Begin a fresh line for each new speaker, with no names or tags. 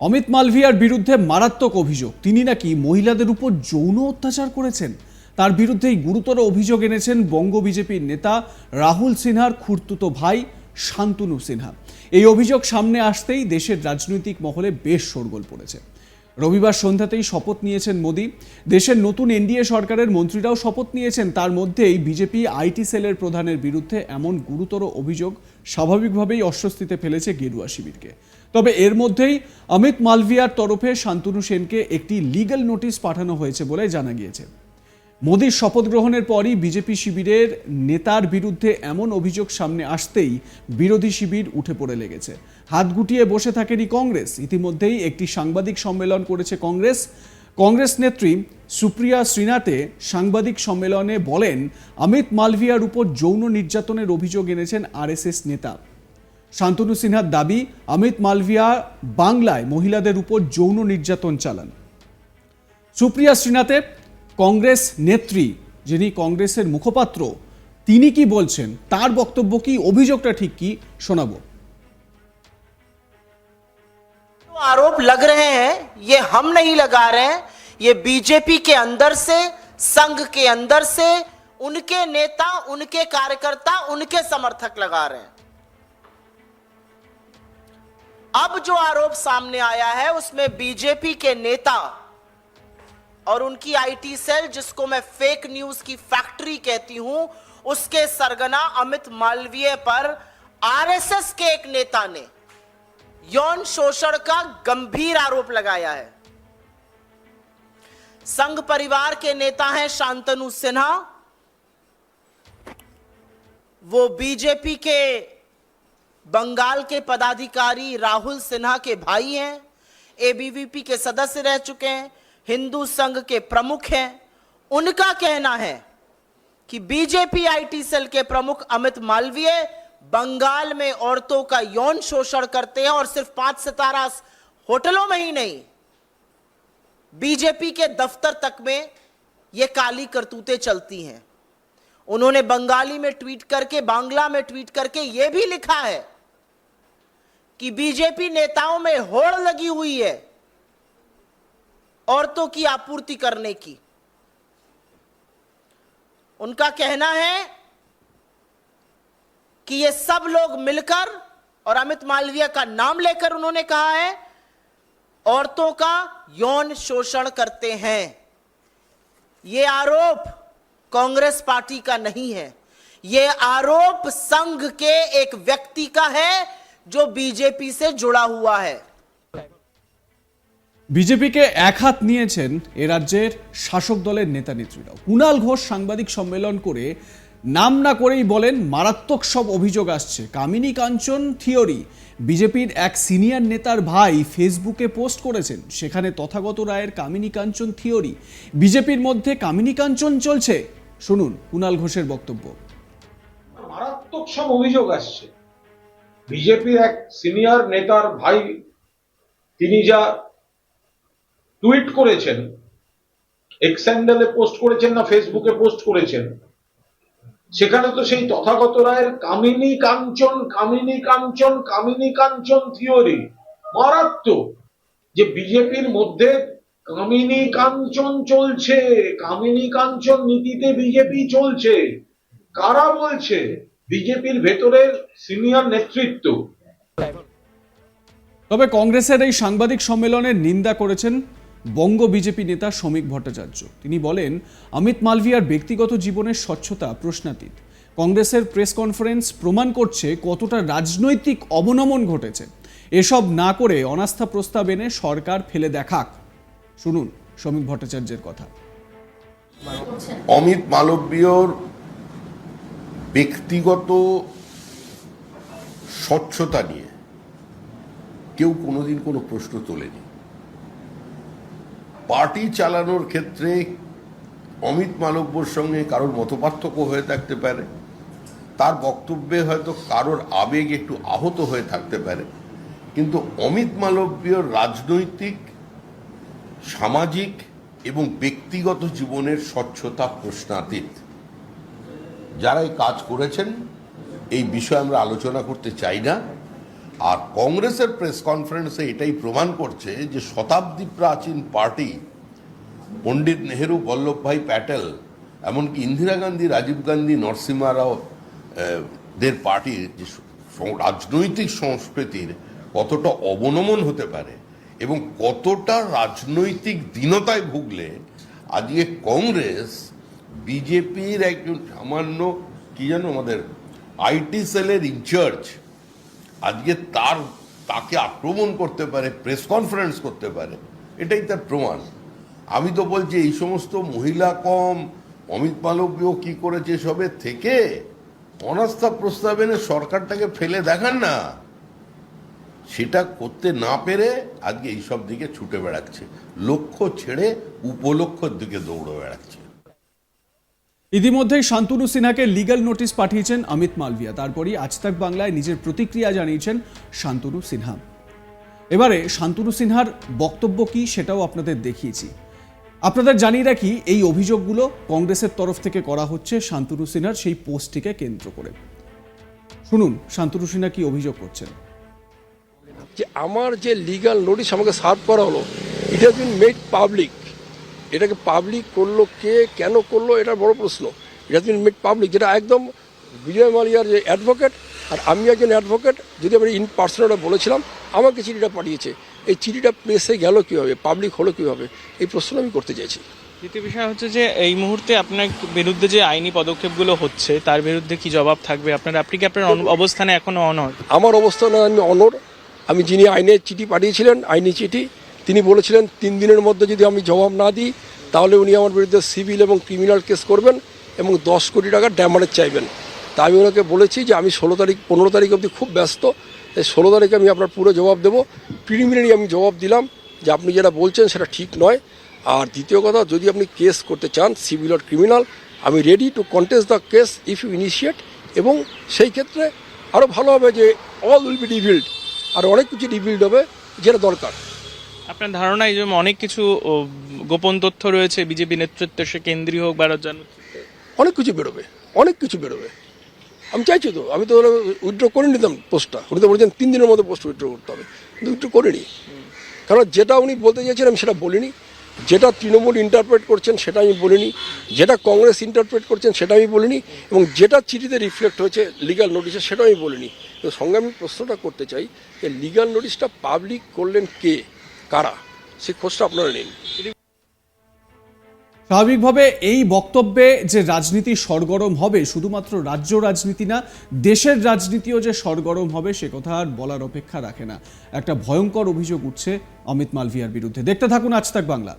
অমিত মালভিয়ার বিরুদ্ধে মারাত্মক অভিযোগ। তিনি নাকি মহিলাদের উপর যৌন অত্যাচার করেছেন? তার বিরুদ্ধেই গুরুতর অভিযোগ এনেছেন বঙ্গ বিজেপির নেতা রাহুল সিনহার খুর্তুতো ভাই শান্তনু সিনহা। এই অভিযোগ সামনে আসতেই দেশের রাজনৈতিক মহলে বেশ শোরগোল পড়েছে। রবিবার সন্ধ্যাতেই শপথ নিয়েছেন মোদি। দেশের নতুন এনডিএ সরকারের মন্ত্রীরাও শপথ নিয়েছেন। তার মধ্যেই বিজেপি আইটি সেলের প্রধানের বিরুদ্ধে এমন গুরুতর অভিযোগ স্বাভাবিকভাবেই অস্বস্তিতে ফেলেছে গেরুয়া শিবিরকে। তবে এর মধ্যেই অমিত মালভিয়ার তরফে শান্তনু সেনকে একটি লিগাল নোটিশ পাঠানো হয়েছে বলে জানা গিয়েছে। মোদীর শপথ গ্রহণের পরই বিজেপি শিবিরের নেতার বিরুদ্ধে এমন অভিযোগ সামনে আসতেই বিরোধী শিবির উঠে পড়ে লেগেছে। হাত গুটিয়ে বসে থাকেনি কংগ্রেস। ইতিমধ্যেই একটি সাংবাদিক সম্মেলন করেছে কংগ্রেস। কংগ্রেস নেত্রী সুপ্রিয়া শ্রীনাথে সাংবাদিক সম্মেলনে বলেন, অমিত মালভিয়ার উপর যৌন নির্যাতনের অভিযোগ এনেছেন আরএসএস নেতা। শান্তনু সিনহার দাবি, অমিত মালভিয়া বাংলায় মহিলাদের উপর যৌন নির্যাতন চালান। সুপ্রিয়া শ্রীনাথে কংগ্রেস নেত্রী যিনি কংগ্রেসের মুখপাত্র তিনি কি বলছেন তার বক্তব্য কি অভিযোগটা ঠিক কি শোনাবো
जो आरोप लग रहे हैं ये हम नहीं लगा रहे हैं ये बीजेपी के अंदर से संघ के अंदर से उनके नेता उनके कार्यकर्ता उनके समर्थक लगा रहे हैं अब जो आरोप सामने आया है उसमें बीजेपी के नेता और उनकी आईटी सेल, जिसको मैं फेक न्यूज़ की फैक्ट्री कहती हूँ, उसके सरगना अमित मालवीय पर आरएसएस के एक नेता ने यौन शोषण का गंभीर आरोप लगाया है। संघ परिवार के नेता हैं शांतनु सिन्हा। वो बीजेपी के बंगाल के पदाधिकारी राहुल सिन्हा के भाई हैं एबीवीपी के सदस्य रह चुके हैं हिंदू संघ के प्रमुख हैं। उनका कहना है कि बीजेपी आईटी सेल के प्रमुख अमित मालवीय बंगाल में औरतों का यौन शोषण करते हैं और सिर्फ़ पाँच सितारा होटलों में ही नहीं बीजेपी के दफ्तर तक में ये काली करतूतें चलती हैं। उन्होंने बंगाली में ट्वीट करके, बांग्ला में ट्वीट करके यह भी लिखा है कि बीजेपी नेताओं में होड़ लगी हुई है। औरतों की आपूर्ति करने की। उनका कहना है कि ये सब लोग मिलकर और अमित मालवीय का नाम लेकर उन्होंने कहा है, औरतों का यौन शोषण करते हैं। ये आरोप कांग्रेस पार्टी का नहीं है। ये आरोप संघ के एक व्यक्ति का है जो बीजेपी से जुड़ा हुआ है।
বিজেপিকে এক হাত নিয়েছেন এ রাজ্যের শাসক দলের নেতা নেত্রীরাও। কুণাল ঘোষ সাংবাদিক সম্মেলন করে নাম না করেই বলেন, মারাত্মক সব অভিযোগ আসছে। কামিনী কাঞ্চন থিওরি। বিজেপির এক সিনিয়র নেতার ভাই ফেসবুকে পোস্ট করেছেন, সেখানে তথাগত রায়ের কামিনী কাঞ্চন থিওরি। বিজেপির মধ্যে কামিনী কাঞ্চন চলছে। শুনুন কুণাল ঘোষের বক্তব্য।
মারাত্মক সব অভিযোগ আসছে। বিজেপির এক সিনিয়র নেতার ভাই, তিনি যা টুইট করেছেন। এক্স হ্যান্ডেলে পোস্ট করেছেন না ফেসবুকে পোস্ট করেছেন? সেখানে তো সেই তথাগত রায়ের কামিনী কাঞ্চন কামিনী কাঞ্চন কামিনী কাঞ্চন থিওরি মারাত্মক। যে বিজেপির মধ্যে কামিনী কাঞ্চন চলছে, কামিনী কাঞ্চন নীতিতে বিজেপি চলছে, কারা বলছে? বিজেপির ভেতরের সিনিয়র নেতৃত্ব।
তবে কংগ্রেসের এই সাংবাদিক সম্মেলনের নিন্দা করেছেন বঙ্গ বিজেপি নেতা শ্রমিক ভট্টাচার্য। তিনি বলেন, অমিত মালভিয়ার ব্যক্তিগত জীবনের স্বচ্ছতা প্রশ্নাতীত। কংগ্রেসের প্রেস কনফারেন্স প্রমাণ করছে কতটা রাজনৈতিক অবনমন ঘটেছে। এসব না করে অনাস্থা প্রস্তাব এনে সরকার ফেলে দেখাক। শুনুন শ্রমিক ভট্টাচার্যের কথা।
অমিত মালব্যর ব্যক্তিগত স্বচ্ছতা নিয়ে কেউ কোনোদিন কোনো প্রশ্ন তোলেনি। পার্টি চালানোর ক্ষেত্রে অমিত মালব্যর সঙ্গে কারোর মতপার্থক্য হয়ে থাকতে পারে। তার বক্তব্যে হয়তো কারোর আবেগ একটু আহত হয়ে থাকতে পারে। কিন্তু অমিত মালব্যর রাজনৈতিক, সামাজিক এবং ব্যক্তিগত জীবনের স্বচ্ছতা প্রশ্নাতীত। যারা এই কাজ করেছেন, এই বিষয়ে আমরা আলোচনা করতে চাই না। আর কংগ্রেসের প্রেস কনফারেন্সে এটাই প্রমাণ করছে যে শতাব্দী প্রাচীন পার্টি, পণ্ডিত নেহেরু বল্লভভাই প্যাটেল, এমনকি ইন্দিরা গান্ধী, রাজীব গান্ধী, নরসিমা রাও দের পার্টির যে রাজনৈতিক সংস্কৃতির কতটা অবনমন হতে পারে এবং কতটা রাজনৈতিক দীনতায় ভুগলে আজকে কংগ্রেস বিজেপির একজন সামান্য, কি জানো আমাদের, আইটি সেলের ইনচার্জ আজকে তার, তাকে আক্রমণ করতে পারে প্রেস কনফারেন্স করতে পারে, এটাই তার প্রমাণ। আমি তো বলছি, এই সমস্ত মহিলা কম, অমিত মালব্য কি করেছে সবে থেকে? অনাস্থা প্রস্তাব এনে সরকারটাকে ফেলে দেখান না। সেটা করতে না পেরে আজকে এইসব দিকে ছুটে বেড়াচ্ছে, লক্ষ্য ছেড়ে উপলক্ষর দিকে দৌড়ে বেড়াচ্ছে।
ইতিমধ্যেই শান্তনু সিনহাকে লিগ্যাল নোটিশ পাঠিয়েছেন অমিত মালভিয়া। তারপরই আজ তাক বাংলায় নিজের প্রতিক্রিয়া জানিয়েছেন শান্তনু সিনহা। এবারে শান্তনু সিনহার বক্তব্য কি সেটাও আপনাদের দেখিয়েছি। আপনাদের জানিয়ে রাখি, এই অভিযোগগুলো কংগ্রেসের তরফ থেকে করা হচ্ছে শান্তনু সিনহার সেই পোস্টটিকে কেন্দ্র করে। শুনুন, শান্তনু সিনহা কি অভিযোগ করছেন।
যে আমার যে লিগাল নোটিশ আমাকে সার্ভ করা হলো it has been made public এটাকে পাবলিক করল কে কেন করল এটা বড় প্রশ্ন। হ্যাজ বিন মেড পাবলিক যেটা একদম বিজয় মালিয়ার যে অ্যাডভোকেট আর আমি একজন অ্যাডভোকেট যদি আমি ইন পার্সোনালটা বলেছিলাম আমাকে চিঠিটা পাঠিয়েছে। এই চিঠিটা প্রেসে গেল কীভাবে পাবলিক হলো কীভাবে এই প্রশ্ন আমি করতে চাইছি।
দ্বিতীয় বিষয় হচ্ছে যে এই মুহূর্তে আপনার বিরুদ্ধে যে আইনি পদক্ষেপগুলো হচ্ছে তার বিরুদ্ধে কি জবাব থাকবে? আপনার আপনি কি আপনার অবস্থানে এখনও অনড়
আমার অবস্থানে আমি অনর আমি যিনি আইনের চিঠি পাঠিয়েছিলেন আইনি চিঠি তিনি বলেছিলেন, তিন দিনের মধ্যে যদি আমি জবাব না দিই, তাহলে উনি আমার বিরুদ্ধে সিভিল এবং ক্রিমিনাল কেস করবেন এবং দশ কোটি টাকা ড্যামারেজ চাইবেন। তা আমি ওনাকে বলেছি যে, আমি ষোলো তারিখ, পনেরো তারিখ অবধি খুব ব্যস্ত। এই ষোলো তারিখে আমি আপনার পুরো জবাব দেবো। প্রিলিমিনারি আমি জবাব দিলাম যে, আপনি যেটা বলছেন সেটা ঠিক নয়। আর দ্বিতীয় কথা, যদি আপনি কেস করতে চান, সিভিল আর ক্রিমিনাল, আমি ready to contest the case if you initiate এবং সেই ক্ষেত্রে আরও ভালো হবে যে অল উইল বি রিভিল্ড আর অনেক কিছু রিভিল্ড হবে, যেটা দরকার।
আপনার ধারণা এই অনেক কিছু গোপন তথ্য রয়েছে, বিজেপি নেতৃত্ব, সে কেন্দ্রীয় হোক বা রাজ্য
অনেক কিছু বেরোবে, অনেক কিছু বেরোবে। আমি চাইছি তো, আমি তো উইথড্র করে নিতাম পোস্টটা উনি তো বলেছেন, তিন দিনের মধ্যে পোস্ট উইথড্র করতে হবে। কিন্তু উইথড্র করিনি। কারণ যেটা উনি বলতে চেয়েছেন আমি সেটা বলিনি। যেটা তৃণমূল ইন্টারপ্রেট করছেন, সেটা আমি বলিনি। যেটা কংগ্রেস ইন্টারপ্রেট করছেন, সেটা আমি বলিনি। এবং যেটা চিঠিতে রিফ্লেক্ট হয়েছে লিগাল নোটিশে সেটা আমি বলিনি। তো সঙ্গে আমি প্রশ্নটা করতে চাই, যে লিগাল নোটিশটা পাবলিক করলেন কে? কারা? সেই খোঁজটা আপনারা নিন।
স্বাভাবিকভাবে এই বক্তব্যে যে রাজনীতি সরগরম হবে, শুধুমাত্র রাজ্য রাজনীতি না, দেশের রাজনীতিও যে সরগরম হবে, সে কথা আর বলার অপেক্ষা রাখে না। একটা ভয়ঙ্কর অভিযোগ উঠছে অমিত মালভিয়ার বিরুদ্ধে। দেখতে থাকুন আজ তাক বাংলা।